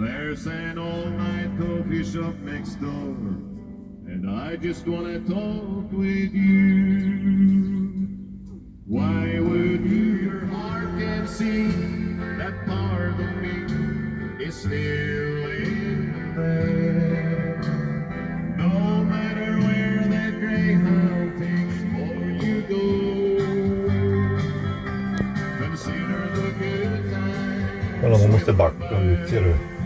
There's an all-night coffee shop next door, and I just wanna talk with you. Why would you? Your heart can see that part of me is still in there. No matter where that greyhound takes for you go, consider the good times man måste backa ut, ser du?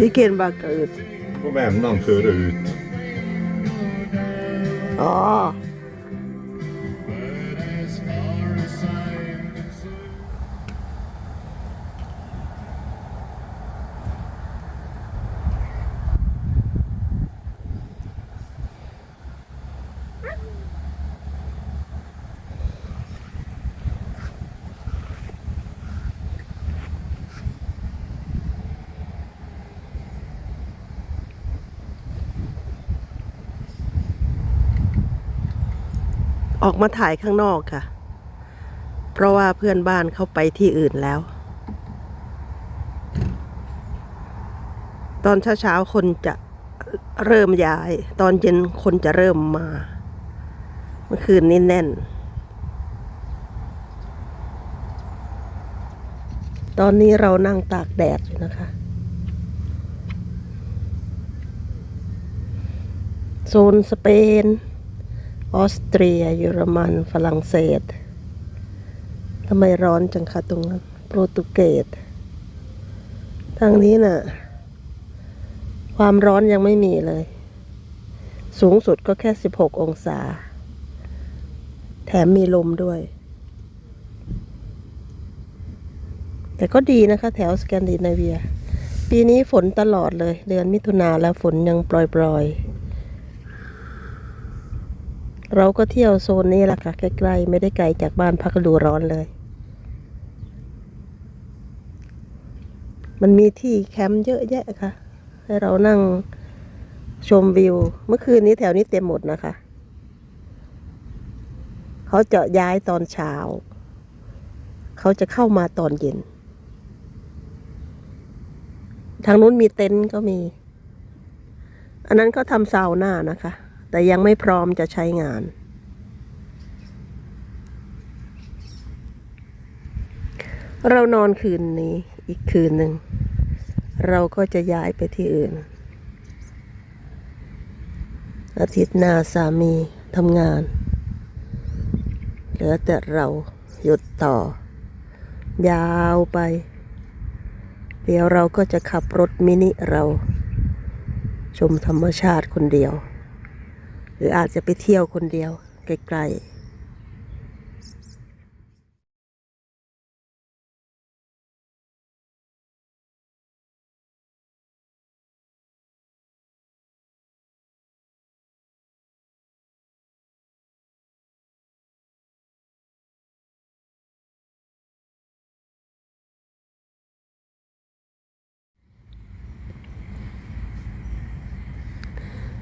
Girl, it's ที่เกณฑ์บากอืด På vändan före ut. อ๋ ออกมาถ่ายข้างนอกค่ะ เพราะว่าเพื่อนบ้านเขาไปที่อื่นแล้ว ตอนเช้าๆคนจะเริ่มย้าย ตอนเย็นคนจะเริ่มมา เมื่อคืนนี้แน่น ตอนนี้เรานั่งตากแดดอยู่นะคะโซนสเปน ออสเตรีย เยอรมัน ฝรั่งเศสทำไมร้อนจังคะตรงนั้นโปรตุเกสทางนี้น่ะ ความร้อนยังไม่มีเลย สูงสุดก็แค่ 16 องศา แถมมีลมด้วย แต่ก็ดีนะคะ แถวสแกนดิเนเวีย ปีนี้ฝนตลอดเลย เดือนมิถุนาแล้วฝนยังปล่อยๆ เราก็เที่ยวโซนนี้แหละค่ะใกล้ๆไม่ได้ไกลจากบ้านพักดูร้อนเลย มันมีที่แคมป์เยอะแยะค่ะ ให้เรานั่งชมวิว เมื่อคืนนี้แถวนี้เต็มหมดนะคะ เขาจะย้ายตอนเช้า เขาจะเข้ามาตอนเย็น ทางนู้นมีเต็นท์ก็มี อันนั้นเขาทำซาวน่านะคะ แต่ยังไม่พร้อมจะใช้งาน เรานอนคืนนี้อีกคืนหนึ่ง เราก็จะย้ายไปที่อื่น อาทิตย์หน้าสามีทำงาน เหลือแต่เราหยุดต่อ ยาวไป เดี๋ยวเราก็จะขับรถมินิเรา ชมธรรมชาติคนเดียว รืออาจจะไปเที่ยวคนเดียวไกลๆ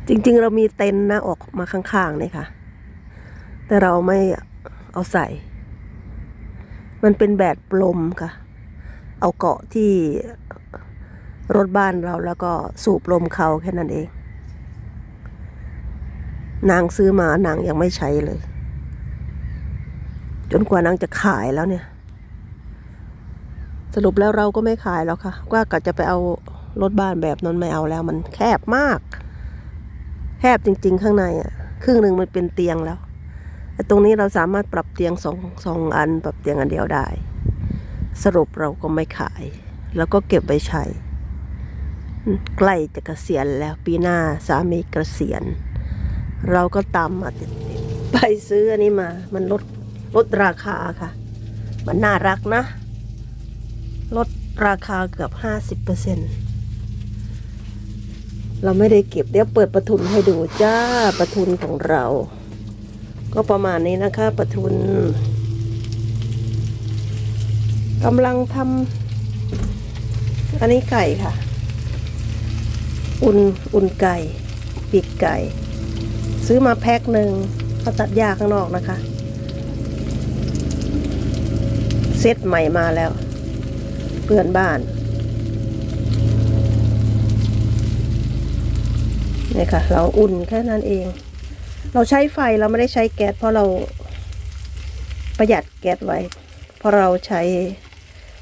จริงๆ เรามีเต็นท์นะออกมาข้างๆเนี่ยค่ะ แต่เราไม่เอาใส่ มันเป็นแบบลมค่ะ เอาเกาะที่รถบ้านเราแล้วก็สูบลมเขาแค่นั้นเอง นางซื้อมานางยังไม่ใช้เลย จนกว่านางจะขายแล้วเนี่ย สรุปแล้วเราก็ไม่ขายแล้วค่ะ ว่ากะจะไปเอารถบ้านแบบนั้นไม่เอาแล้วมันแคบมาก แคบจริง ๆ ข้างในอะครึ่งหนึ่งมันเป็นเตียงแล้วแต่ตรงนี้เราสามารถปรับเตียงสองสองอัน ปรับเตียงอันเดียวได้ สรุปเราก็ไม่ขาย แล้วก็เก็บไว้ใช้ใกล้จะเกษียณแล้วปีหน้าสามีเกษียณ เราก็ตามมาติดไปซื้ออันนี้มา มันลดลดราคาค่ะ มันน่ารักนะ ลดราคาเกือบห้าสิบเปอร์เซ็นต์ เราไม่ได้เก็บเดี๋ยวเปิดประทุนให้ดูจ้าประทุนของเรา ก็ประมาณนี้นะคะประทุนกำลังทำอันนี้ไก่ค่ะ อุ่นอุ่นไก่ปีกไก่ ซื้อมาแพ็คหนึ่งเขาตัดหญ้าข้างนอกนะคะ เซตใหม่มาแล้ว เพื่อนบ้าน นี่ยค่ะ เราอุ่นแค่นั้นเอง เราใช้ไฟเราไม่ได้ใช้แก๊สเพราะเราประหยัดแก๊สไว้ เพราะเราใช้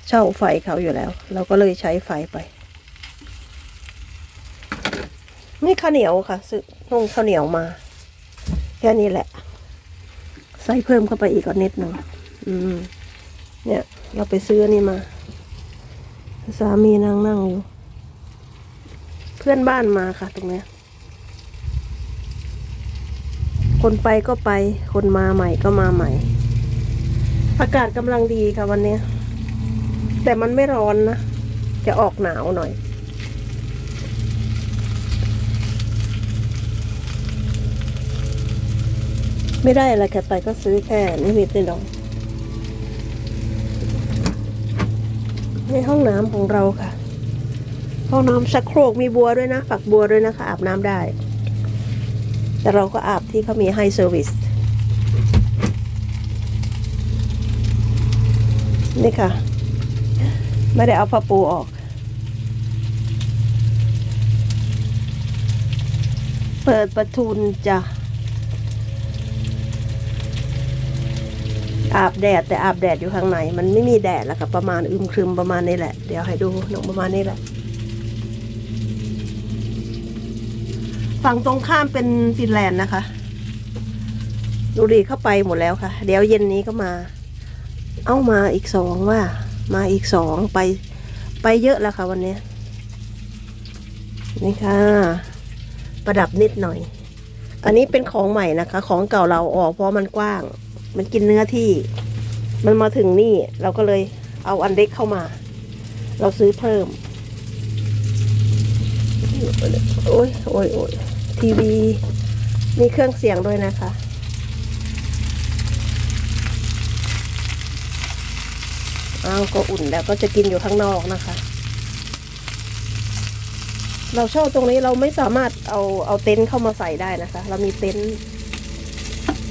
เช่าไฟเขาอยู่แล้ว เราก็เลยใช้ไฟไป นี่ข้าวเหนียวค่ะซื้อนุ่งข้าวเหนียวมา แค่นี้แหละ ใส่เพิ่มเข้าไปอีกก็นิดหนึ่งอืม เนี่ย เราไปซื้อนี่มา สามีนั่งนั่งอยู่ เพื่อนบ้านมาค่ะตรงเนี้ย คนไปก็ไป คนมาใหม่ก็มาใหม่ อากาศกำลังดีค่ะวันนี้ แต่มันไม่ร้อนนะ จะออกหนาวหน่อย ไม่ได้อะไรแค่ไปก็ซื้อแค่นิดๆหน่อยในห้องน้ำของเราค่ะ ห้องน้ำชักโครกมีบัวด้วยนะ ฝักบัวด้วยนะคะอาบน้ำได้ แต่เราก็อาบที่เขามีให้เซอร์วิสนี่ค่ะ ไม่ได้เอาผ้าปูออกเปิดประทุนจ้ะ อาบแดดแต่อาบแดดอยู่ข้างใน มันไม่มีแดดแล้วค่ะประมาณอึมครึมประมาณนี้แหละ เดี๋ยวให้ดูหนองประมาณนี้แหละ ฝั่งตรงข้ามเป็นฟินแลนด์นะคะดูดีเข้าไปหมดแล้วค่ะ เดี๋ยวเย็นนี้ก็มา เอามาอีกสองว่า มาอีกสองไป ไปเยอะแล้วค่ะวันนี้ นี่ค่ะ ประดับนิดหน่อย อันนี้เป็นของใหม่นะคะ ของเก่าเราออกเพราะมันกว้าง มันกินเนื้อที่ มันมาถึงนี่ เราก็เลยเอาอันเล็กเข้ามา เราซื้อเพิ่ม โอ้ยโอ้ยโอ้ย ทีวี มีเครื่องเสียงด้วยนะคะ อ้าวก็อุ่นแล้วก็จะกินอยู่ข้างนอกนะคะ เราเช่าตรงนี้เราไม่สามารถเอาเอาเต็นท์เข้ามาใส่ได้นะคะ เรามีเต็นท์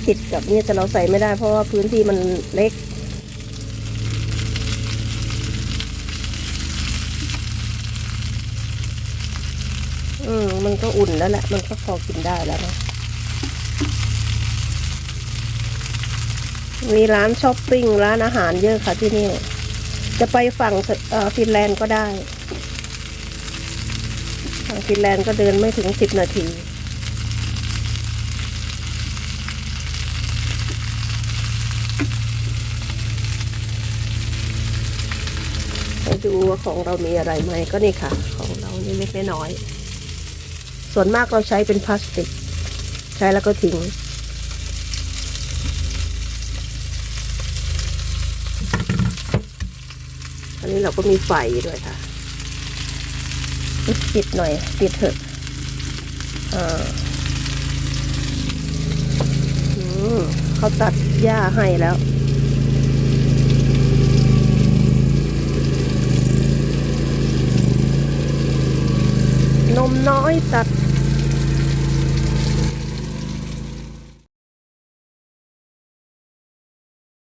ติดกับนี่แต่เราใส่ไม่ได้เพราะว่าพื้นที่มันเล็ก อืมมันก็อุ่นแล้วแหละ มันก็พอกินได้แล้วนะมีร้านช้อปปิ้งร้านอาหารเยอะค่ะที่นี่ จะไปฝั่งฟินแลนด์ก็ได้ฝั่งฟินแลนด์ก็เดินไม่ถึงสิบนาทีไปดูว่าของเรามีอะไรไหมก็นี่ค่ะ ของเรานี่เล็กน้อย ส่วนมากเราใช้เป็นพลาสติก ใช้แล้วก็ทิ้ง อันนี้เราก็มีไฟด้วยค่ะปิดหน่อย ปิดเถอะอ่าอืมเขาตัดหญ้าให้แล้วนมน้อยตัด